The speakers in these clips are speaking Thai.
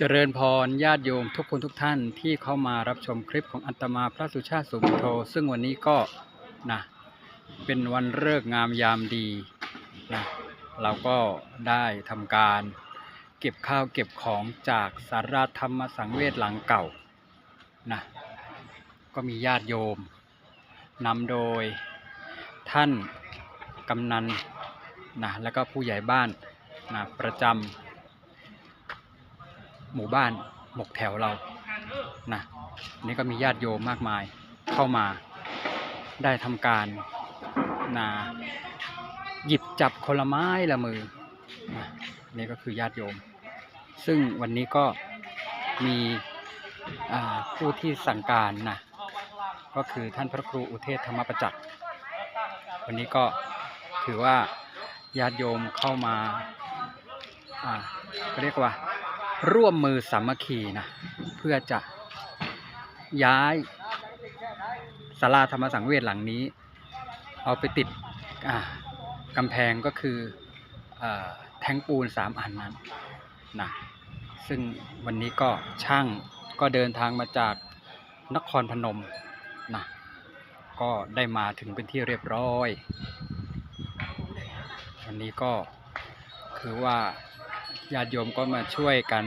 เจริญพรญาติโยมทุกคนทุกท่านที่เข้ามารับชมคลิปของอัตมาพระสุชาติสุมิโท ซึ่งวันนี้ก็นะเป็นวันเลิกงามยามดีนะเราก็ได้ทำการเก็บข้าวเก็บของจากสาราธรรมสังเวชหลังเก่านะก็มีญาติโยมนำโดยท่านกำนันนะแล้วก็ผู้ใหญ่บ้านนะประจำ หมู่บ้านหมกแถวเรานะนี่ก็มีญาติโยมมากมายเข้ามาได้ทำการนะหยิบจับคนละไม้ละมือนะนี่ก็คือญาติโยม ซึ่งวันนี้ก็มีผู้ที่สั่งการนะก็คือท่านพระครูอุเทศธรรมประจักษ์วันนี้ก็ถือว่าญาติโยมเข้ามาอ่าเรียกว่า ร่วมมือสามัคคีนะเพื่อจะย้ายศาลาธรรมสังเวชหลังนี้ เอาไปติดกำแพงก็คืออแทงปูนสามอันนั้นนะซึ่งวันนี้ก็ช่างก็เดินทางมาจากนครพนมนะก็ได้มาถึงเป็นที่เรียบร้อย วันนี้ก็คือว่า ญาติโยมก็มาช่วยกัน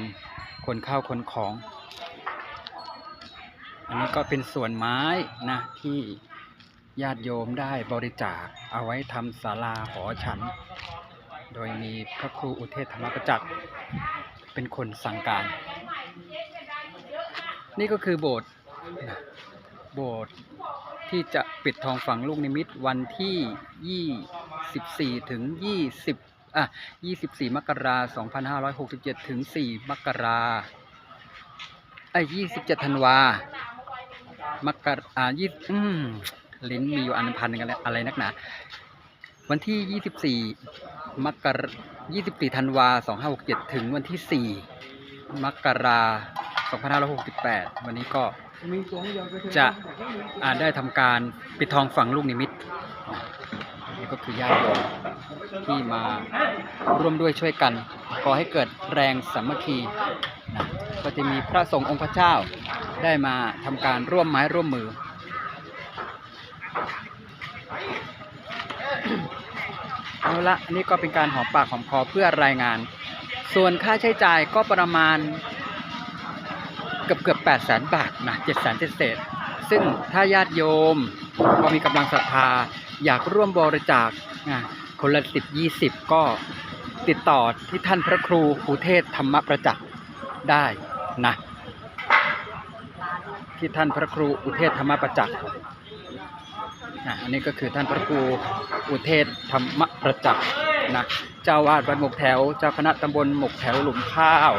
คนข้าวคนของ อันนี้ก็เป็นส่วนไม้นะที่ญาติโยมได้บริจาคเอาไว้ทำศาลาหอฉัน โดยมีพระครูอุเทศธรรมประจักษ์เป็นคนสั่งการ นี่ก็คือโบสถ์โบสถ์ที่จะปิดทองฝังลูกนิมิตวันที่ 24 ถึง 20 อะ24 มกราคม2567 ถึง 4 มกราไอ้ย27 ธันวา มกราอ่า20อืมลิ้นมีอยู่อันพันกันแล้วอะไรนักหนา วันที่ 24 มกรา24 ธันวา 2567 ถึงวันที่ 4 มกราคม2568 วันนี้ก็จะอ่าได้ทำการปิดทองฝังลูกนิมิต นี่ก็คือญาติโยมที่มาร่วมด้วยช่วยกันขอให้เกิดแรงสามัคคีนะก็จะมีพระสงฆ์องค์พระเจ้าได้มาทำการร่วมไม้ร่วมมือ เอาละนี่ก็เป็นการหอมปากหอมคอเพื่อรายงาน ส่วนค่าใช้จ่ายก็ประมาณเกือบเกือบแปดแสนบาทนะเจ็ดแสนเศษซึ่งถ้าญาติโยม พอมีกำลังศรัทธาอยากร่วมบริจาคนะคนละสิบยี่สิบก็ติดต่อที่ท่านพระครูอุเทศธรรมประจักษ์ได้นะที่ท่านพระครูอุเทศธรรมประจักษ์นะอันนี้ก็คือท่านพระครูอุเทศธรรมประจักษ์นะเจ้าวาดวัดหมกแถวเจ้าคณะตำบลหมกแถวหลุมข้าว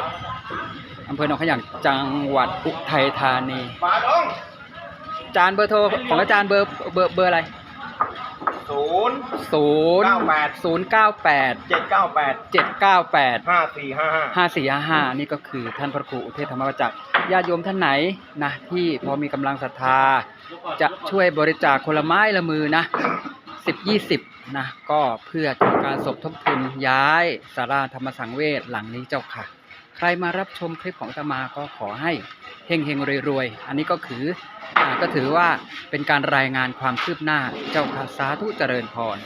อำเภอหนองขยางจังหวัดอุทัยธานีมาดง จารย์เบอร์โทรของอาจารย์เบอร์เบอร์เบอร์อะไรศูนย์ศูนย์98ศูนย์เก้าแปดเจ็ดเก้าแปดเจ็ดเก้าแปดห้าสี่ห้าห้าห้าสี่ห้าห้านี่ก็คือท่านพระครูอุเทศธรรมประจักษ์ญาติโยมท่านไหนนะที่พอมีกำลังศรัทธา จะช่วยบริจาคคนละไม้ละมือนะสิบยี่สิบนะก็เพื่อทำการสมทบทุนย้ายสาราธรรมสังเวชหลังนี้เจ้าค่ะ ใครมารับชมคลิปของตมาก็ขอให้เฮงเฮงรวยๆ อันนี้ก็คืออก็ถือว่าเป็นการรายงานความคืบหน้าเจ้าค่ะสาธุเจริญพร